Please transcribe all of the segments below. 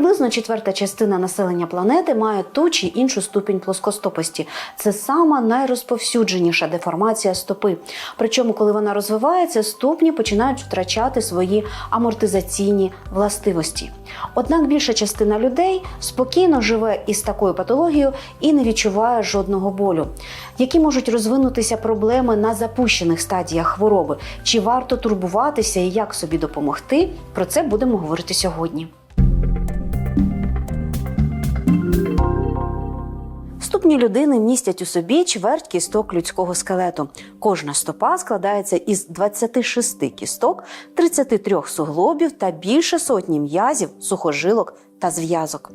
Приблизно четверта частина населення планети має ту чи іншу ступінь плоскостопості. Це сама найрозповсюдженіша деформація стопи. Причому, коли вона розвивається, ступні починають втрачати свої амортизаційні властивості. Однак більша частина людей спокійно живе із такою патологією і не відчуває жодного болю. Які можуть розвинутися проблеми на запущених стадіях хвороби? Чи варто турбуватися і як собі допомогти? Про це будемо говорити сьогодні. Ступні людини містять у собі чверть кісток людського скелету. Кожна стопа складається із 26 кісток, 33 суглобів та більше сотні м'язів, сухожилок та зв'язок.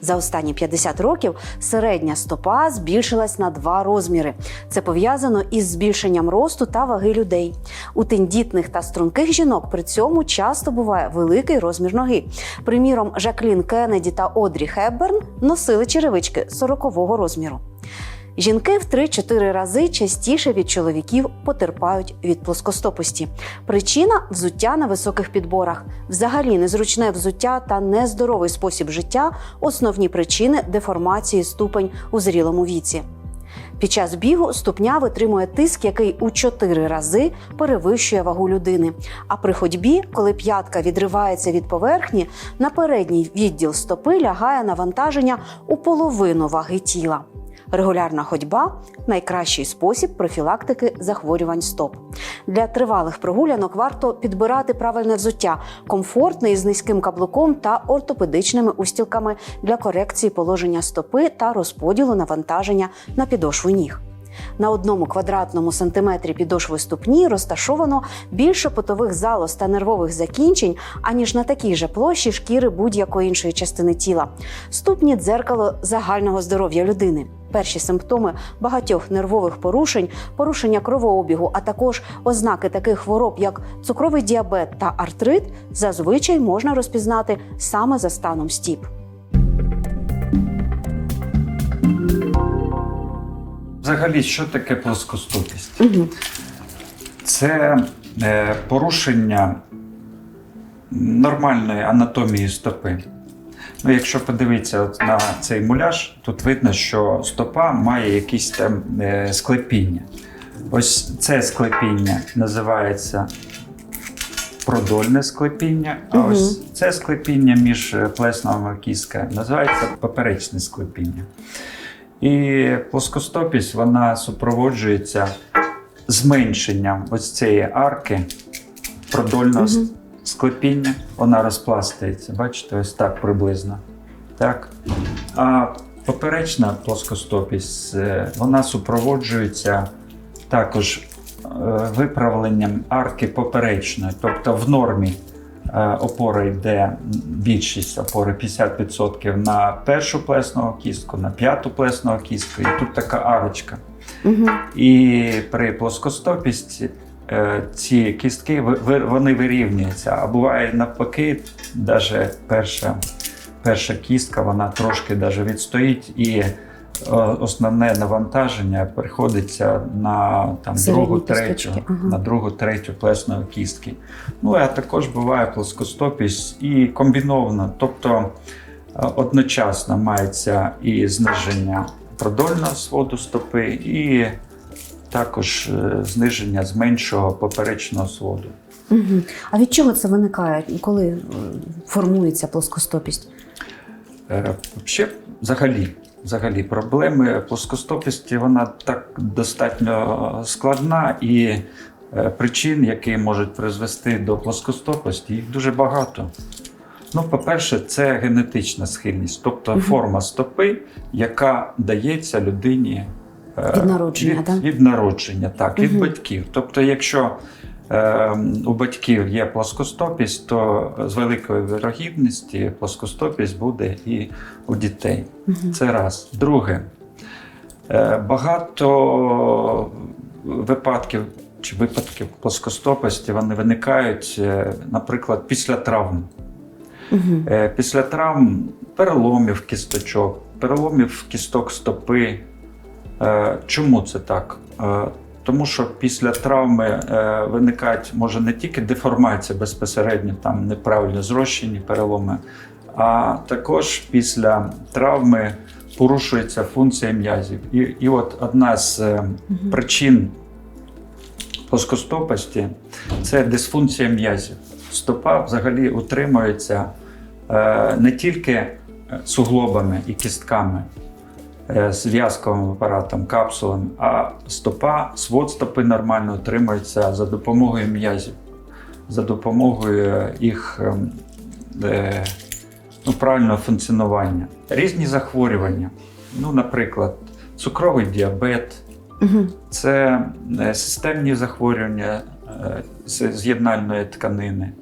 За останні 50 років середня стопа збільшилась на два розміри. Це пов'язано із збільшенням росту та ваги людей. У тендітних та струнких жінок при цьому часто буває великий розмір ноги. Приміром, Жаклін Кеннеді та Одрі Хепберн носили черевички 40-го розміру. Жінки в 3-4 рази частіше від чоловіків потерпають від плоскостопості. Причина взуття на високих підборах. Взагалі незручне взуття та нездоровий спосіб життя основні причини деформації ступень у зрілому віці. Під час бігу ступня витримує тиск, який у 4 рази перевищує вагу людини. А при ходьбі, коли п'ятка відривається від поверхні, на передній відділ стопи лягає навантаження у половину ваги тіла. Регулярна ходьба найкращий спосіб профілактики захворювань стоп. Для тривалих прогулянок варто підбирати правильне взуття, комфортне із низьким каблуком та ортопедичними устілками для корекції положення стопи та розподілу навантаження на підошву ніг. На одному квадратному сантиметрі підошви ступні розташовано більше потових залоз та нервових закінчень, аніж на такій же площі шкіри будь-якої іншої частини тіла. Ступні дзеркало загального здоров'я людини. Перші симптоми багатьох нервових порушень, порушення кровообігу, а також ознаки таких хвороб, як цукровий діабет та артрит, зазвичай можна розпізнати саме за станом стіп. Взагалі, що таке плоскостопість? Угу. Це е, порушення нормальної анатомії стопи. Ну, якщо подивитися на цей муляж, тут видно, що стопа має якісь там е, склепіння. Ось це склепіння називається продольне склепіння, а Мгм. ось це склепіння між плеснами кістка називається поперечне склепіння. І плоскостопість вона супроводжується зменшенням ось цієї арки продольного Мгм. склепіння. Вона розпластається. Бачите, ось так приблизно. Так. А поперечна плоскостопість е, вона супроводжується також е, виправленням арки поперечної, тобто в нормі. Е, Опора йде більшість опори 50% на першу плеснову кістку, на п'яту плеснову кістку, і тут така арочка. Угу. І при плоскостопісті е, ці кістки вони вирівнюються. А буває навпаки, навіть перша, перша кістка вона трошки даже відстоїть, і основне навантаження приходиться на там, другу, третю, ага. на другу, третю плесну кістки. Ну а також буває плоскостопість і комбіновано. Тобто е, одночасно мається і зниження продольного своду стопи, і також е, зниження з меншого поперечного своду. Угу. А від чого це виникає, коли е, формується плоскостопість? Е, Ще взагалі, взагалі проблеми плоскостопісті вона так достатньо складна і е, причин, які можуть призвести до плоскостопості, їх дуже багато. Ну, по-перше, це генетична схильність, тобто Мгм. форма стопи, яка дається людині е, Від народження, від, так? від народження, так, від батьків. Тобто, якщо е, у батьків є плоскостопість, то з великою вирогідності плоскостопість буде і у дітей. Угу. Це раз. Друге, е, багато випадків чи випадків плоскостопості вони виникають, е, наприклад, після травм. Угу. Після травм переломів кісточок, переломів кісток стопи. Чому це так? Тому що після травми е, виникають може не тільки деформація безпосередньо, там неправильно зрощені переломи, А також після травми порушується функція м'язів. І, і от одна з е, причин плоскостопості це дисфункція м'язів. Стопа взагалі утримується е, не тільки суглобами і кістками, зв'язковим апаратом, капсулами, а стопа, свод стопи нормально утримується за допомогою м'язів, за допомогою їх ем, е, ну, правильного функціонування. Різні захворювання, ну, наприклад, цукровий діабет. Угу. Це е, системні захворювання е, з'єднальної тканини.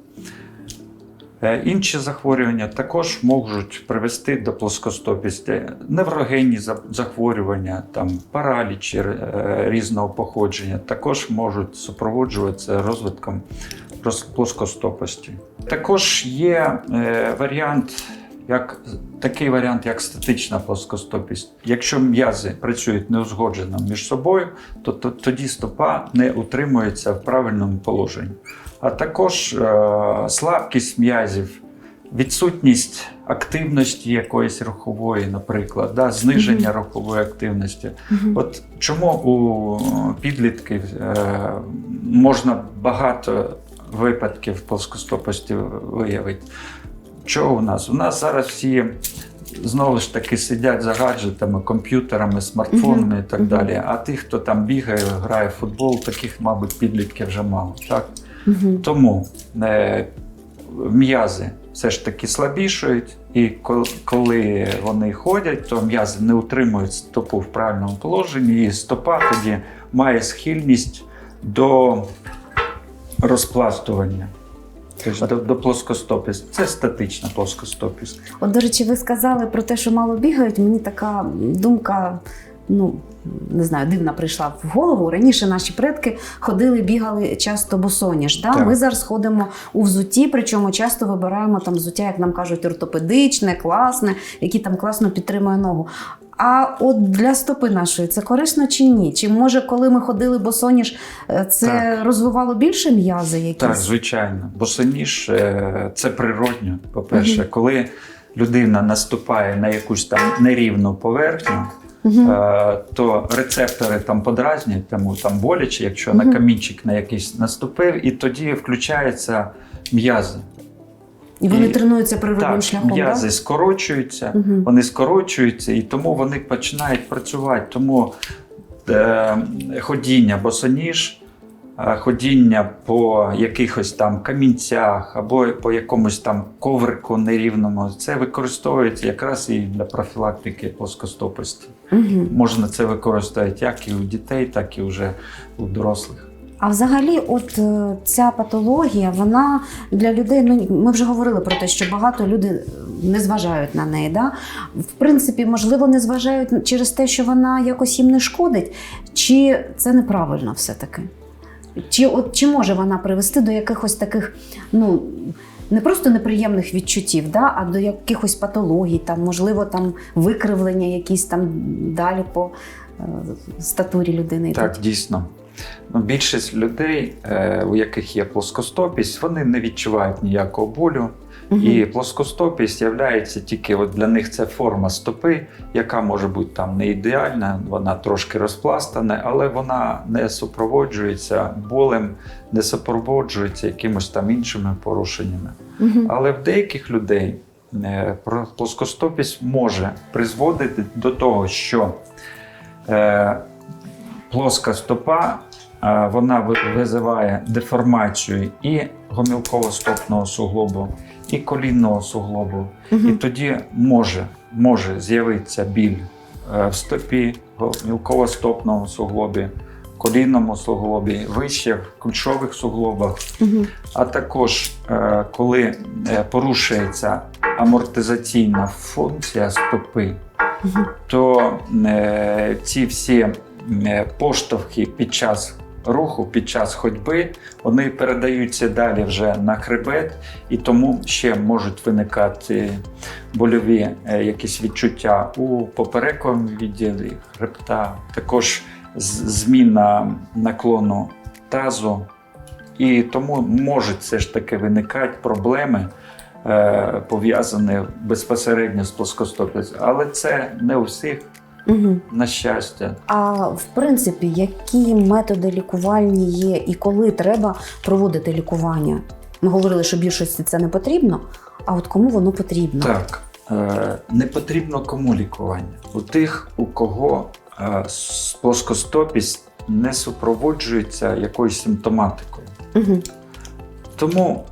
Е, Інші захворювання також можуть привести до плоскостопісті. Неврогенні захворювання, там, паралічі е, різного походження також можуть супроводжуватися розвитком плоскостопості. Також є е, варіант, як, такий варіант, як статична плоскостопість. Якщо м'язи працюють неузгоджено між собою, то, то тоді стопа не утримується в правильному положенні. А також е, слабкість м'язів, відсутність активності якоїсь рухової, наприклад, да, зниження рухової активності. От чому у підлітків е, можна багато випадків плоскостопості виявити? Що у нас? У нас зараз всі знову ж таки сидять за гаджетами, комп'ютерами, смартфонами і так далі. А тих, хто там бігає, грає в футбол, таких, мабуть, підлітків вже мало. Так? Угу. Тому е, м'язи все ж таки слабішають, і коли вони ходять, то м'язи не утримують стопу в правильному положенні, і стопа тоді має схильність до розпластування. Тобто до, до плоскостопість. Це статична плоскостопість. От, до речі, ви сказали про те, що мало бігають. Мені така думка, ну не знаю, дивна прийшла в голову. Раніше наші предки ходили, бігали часто босоніж. Да? Так. Ми зараз ходимо у взутті, причому часто вибираємо там взуття, як нам кажуть, ортопедичне, класне, які там класно підтримує ногу. А от для стопи нашої це корисно чи ні? Чи може, коли ми ходили босоніж, е, це Так. розвивало більше м'язи якісь? Так, звичайно. Босоніж е, це природньо. По-перше, Мгм. коли людина наступає на якусь там нерівну поверхню, Е, то рецептори там подразнюють, тому там боляче, якщо на камінчик на якийсь наступив, і тоді включаються м'язи. І вони і- тренуються природним Так, шляхом. м'язи Да? скорочуються, угу. вони скорочуються, і тому вони починають працювати. Тому е, ходіння босоніж, ходіння по якихось там камінцях або по якомусь там коврику нерівному, це використовується якраз і для профілактики плоскостопості. Мгм. Можна це використовувати як і у дітей, так і вже у дорослих. А взагалі, от е, ця патологія, вона для людей. Ну ми вже говорили про те, що багато людей не зважають на неї. Да? В принципі, можливо, не зважають через те, що вона якось їм не шкодить, чи це неправильно все-таки? Чи от чи може вона привести до якихось таких, ну не просто неприємних відчуттів, да, а до якихось патологій, там, можливо, там викривлення, якісь там далі по е, статурі людини. Так, дійсно. Ну, більшість людей, е, у яких є плоскостопість, вони не відчувають ніякого болю. І плоскостопість є тільки от для них це форма стопи, яка може бути там не ідеальна, вона трошки розпластана, але вона не супроводжується болем, не супроводжується якимось там іншими порушеннями. Мгм. Але в деяких людей е, плоскостопість може призводити до того, що е, плоска стопа е, вона визиває деформацію і гомілково-стопного суглобу, і колінного суглобу. І тоді може, може з'явитися біль е, в стопі, гомілково-стопному суглобі, колінному суглобі, вище в кульшових суглобах. Мгм. А також е, коли е, порушується амортизаційна функція стопи, Мгм. то ці всі поштовхи під час руху, під час ходьби, вони передаються далі вже на хребет, і тому ще можуть виникати больові е, якісь відчуття у поперековому відділі хребта, також зміна наклону тазу. І тому можуть все ж таки виникати проблеми е, пов'язане безпосередньо з плоскостопістю. Але це не у всіх, Угу. на щастя. А в принципі, які методи лікувальні є і коли треба проводити лікування? Ми говорили, що більшості це не потрібно. А от кому воно потрібно? Так, е, не потрібно кому лікування. У тих, у кого е, плоскостопість не супроводжується якоюсь симптоматикою. Угу. Тому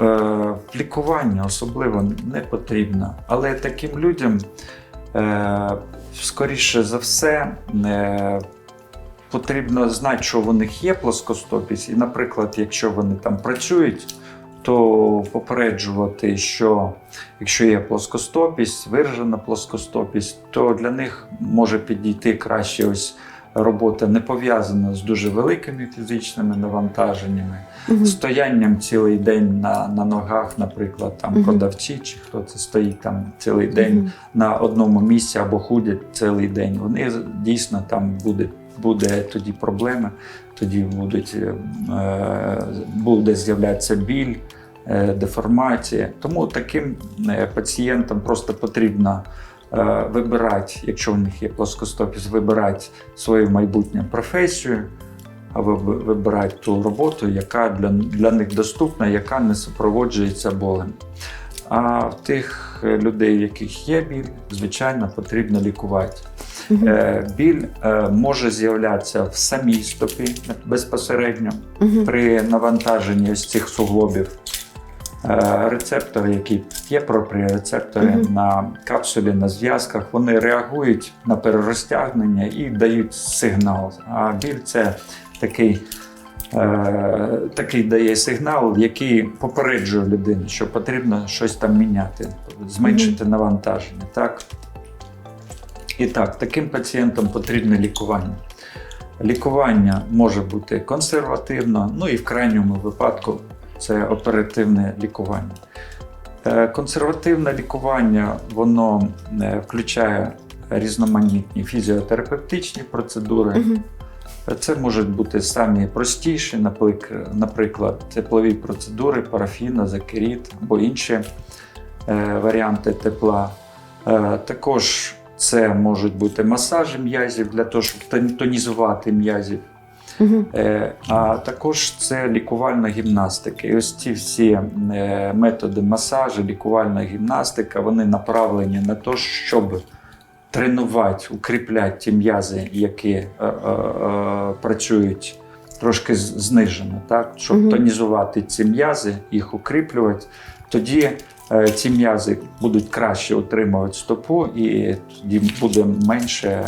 е, лікування особливо не потрібно. Але таким людям, е, скоріше за все, е, потрібно знати, що у них є плоскостопість. І, наприклад, якщо вони там працюють, то попереджувати, що якщо є плоскостопість, виражена плоскостопість, то для них може підійти краще ось робота не пов'язана з дуже великими фізичними навантаженнями Угу. стоянням цілий день на, на ногах, наприклад, там Мгм. продавці, чи хто це стоїть там цілий день на одному місці або ходять цілий день. Вони дійсно там буде, буде тоді проблеми, тоді будуть, е, буде з'являтися біль, е, деформація. Тому таким е, пацієнтам просто потрібно. Е, Вибирати, якщо у них є плоскостопість, вибирати свою майбутню професію, або вибирати ту роботу, яка для, для них доступна, яка не супроводжується болем. А в тих е, людей, в яких є біль, звичайно, потрібно лікувати. Мгм. Е, Біль може з'являтися в самій стопі безпосередньо Мгм. при навантаженні ось цих суглобів. Е, Рецептори, які є пропріорецептори Мгм. на капсулі, на зв'язках, вони реагують на перерозтягнення і дають сигнал. А біль це такий, е, такий дає сигнал, який попереджує людину, що потрібно щось там міняти, зменшити навантаження. Так? І так, таким пацієнтам потрібне лікування. Лікування може бути консервативно, ну і в крайньому випадку це оперативне лікування. Е, Консервативне лікування воно е, включає різноманітні фізіотерапевтичні процедури. Мгм. Це можуть бути самі простіші, наприклад, теплові процедури, парафіна, закеріт або інші е, варіанти тепла. Е, також це можуть бути масажі м'язів для того, щоб тонізувати м'язів. Е, А також це лікувальна гімнастика. І ось ці всі е, методи масажу, лікувальна гімнастика, вони направлені на те, щоб тренувати, укріпляти ті м'язи, які е, е, е, працюють трошки знижено, так? щоб тонізувати ці м'язи, їх укріплювати. Тоді ці м'язи будуть краще утримувати стопу, і тоді буде менше е,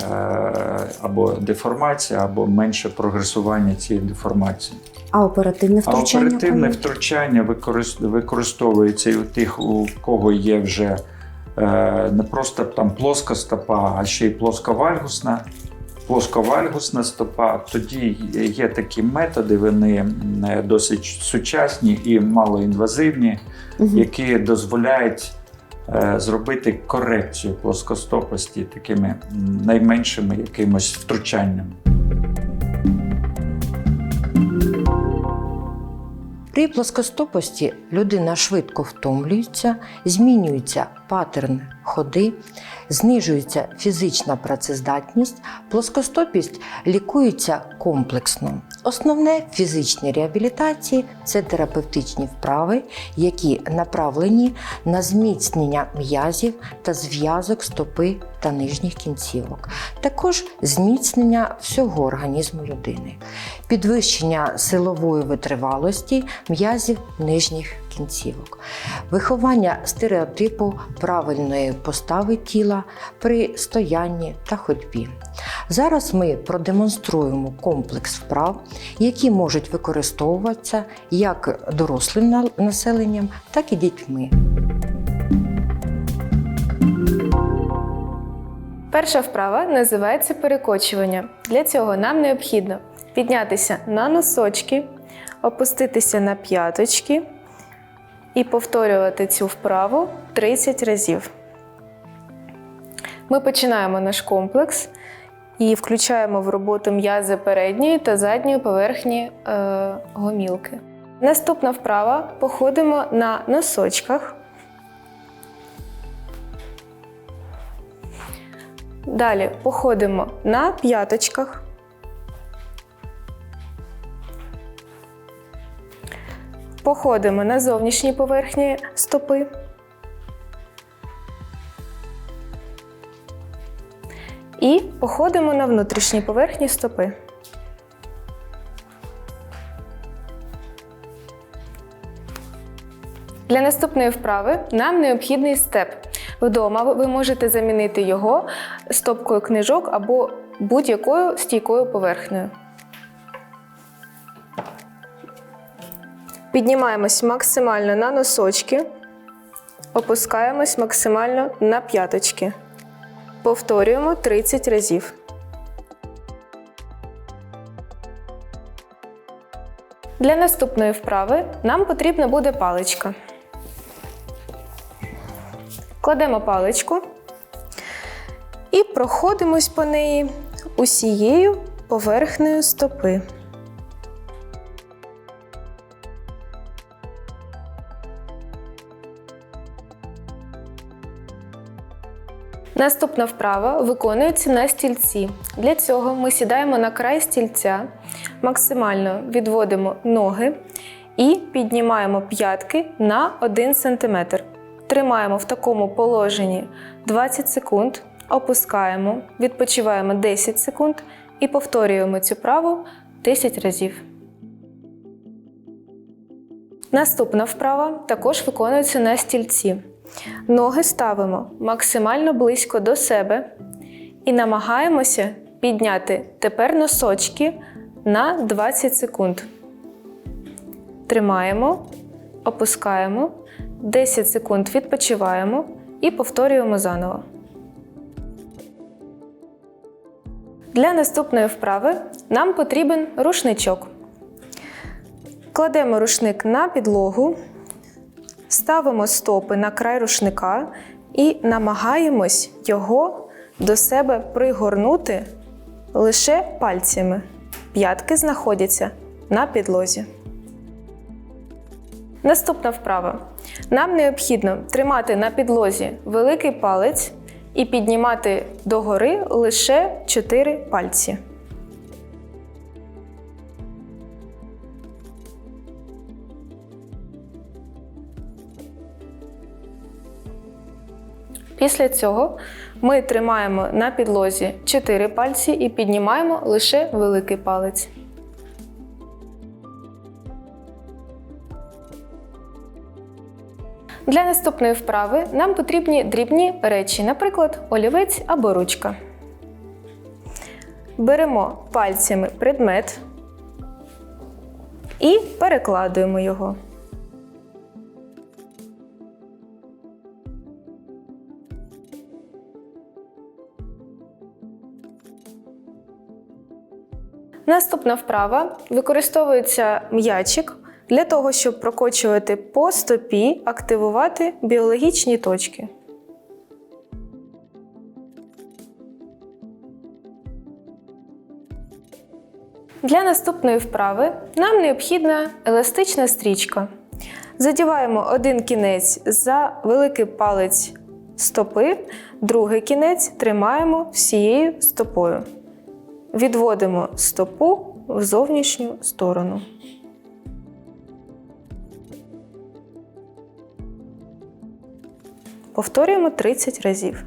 або деформація, або менше прогресування цієї деформації. А оперативне А оперативне втручання використ- використовується і у тих, у кого є вже е, не просто там плоска стопа, а ще й плосковальгусна. Плосковальгусна стопа, тоді є такі методи, вони досить сучасні і малоінвазивні, які дозволяють е, зробити корекцію плоскостопості такими найменшими якимось втручаннями. При плоскостопості людина швидко втомлюється, змінюється паттерн ходи, знижується фізична працездатність, плоскостопість лікується комплексно. Основне в фізичній реабілітації це терапевтичні вправи, які направлені на зміцнення м'язів та зв'язок стопи та нижніх кінцівок, також зміцнення всього організму людини, підвищення силової витривалості м'язів нижніх кінцівок, виховання стереотипу правильної постави тіла при стоянні та ходьбі. Зараз ми продемонструємо комплекс вправ, які можуть використовуватися як дорослим населенням, так і дітьми. Перша вправа називається перекочування. Для цього нам необхідно піднятися на носочки, опуститися на п'яточки і повторювати цю вправу 30 разів. Ми починаємо наш комплекс і включаємо в роботу м'язи передньої та задньої поверхні е, гомілки. Наступна вправа походимо на носочках. Далі походимо на п'яточках. Походимо на зовнішній поверхні стопи. І походимо на внутрішній поверхні стопи. Для наступної вправи нам необхідний степ. Вдома ви можете замінити його стопкою книжок або будь-якою стійкою поверхнею. Піднімаємось максимально на носочки, опускаємось максимально на п'яточки. Повторюємо 30 разів. Для наступної вправи нам потрібна буде паличка. Кладемо паличку і проходимось по неї усією поверхнею стопи. Наступна вправа виконується на стільці. Для цього ми сідаємо на край стільця, максимально відводимо ноги і піднімаємо п'ятки на 1 см. Тримаємо в такому положенні 20 секунд, опускаємо, відпочиваємо 10 секунд і повторюємо цю праву 10 разів. Наступна вправа також виконується на стільці. Ноги ставимо максимально близько до себе і намагаємося підняти тепер носочки на 20 секунд. Тримаємо, опускаємо, 10 секунд відпочиваємо і повторюємо заново. Для наступної вправи нам потрібен рушничок. Кладемо рушник на підлогу, ставимо стопи на край рушника і намагаємось його до себе пригорнути лише пальцями. П'ятки знаходяться на підлозі. Наступна вправа. Нам необхідно тримати на підлозі великий палець і піднімати догори лише 4 пальці. Після цього ми тримаємо на підлозі 4 пальці і піднімаємо лише великий палець. Для наступної вправи нам потрібні дрібні речі, наприклад, олівець або ручка. Беремо пальцями предмет і перекладуємо його. Наступна вправа використовується м'ячик для того, щоб прокочувати по стопі, активувати біологічні точки. Для наступної вправи нам необхідна еластична стрічка. Задіваємо один кінець за великий палець стопи, другий кінець тримаємо всією стопою. Відводимо стопу в зовнішню сторону. Повторюємо 30 разів.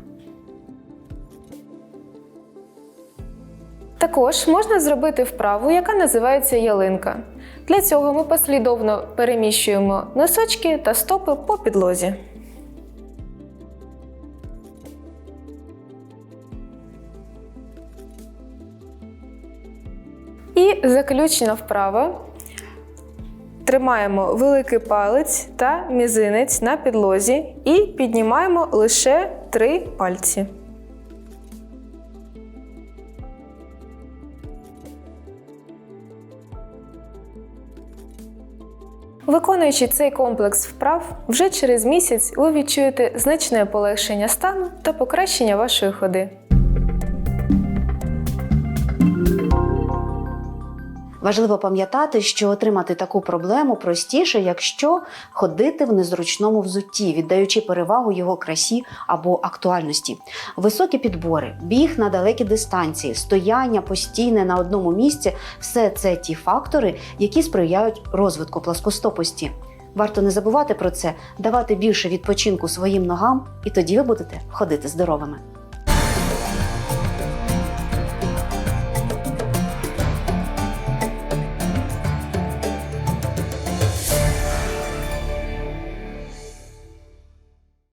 Також можна зробити вправу, яка називається ялинка. Для цього ми послідовно переміщуємо носочки та стопи по підлозі. Заключна вправа. Тримаємо великий палець та мізинець на підлозі і піднімаємо лише три пальці. Виконуючи цей комплекс вправ, вже через місяць ви відчуєте значне полегшення стану та покращення вашої ходи. Важливо пам'ятати, що отримати таку проблему простіше, якщо ходити в незручному взутті, віддаючи перевагу його красі або актуальності. Високі підбори, біг на далекі дистанції, стояння постійне на одному місці все це ті фактори, які сприяють розвитку плоскостопості. Варто не забувати про це, давати більше відпочинку своїм ногам, і тоді ви будете ходити здоровими.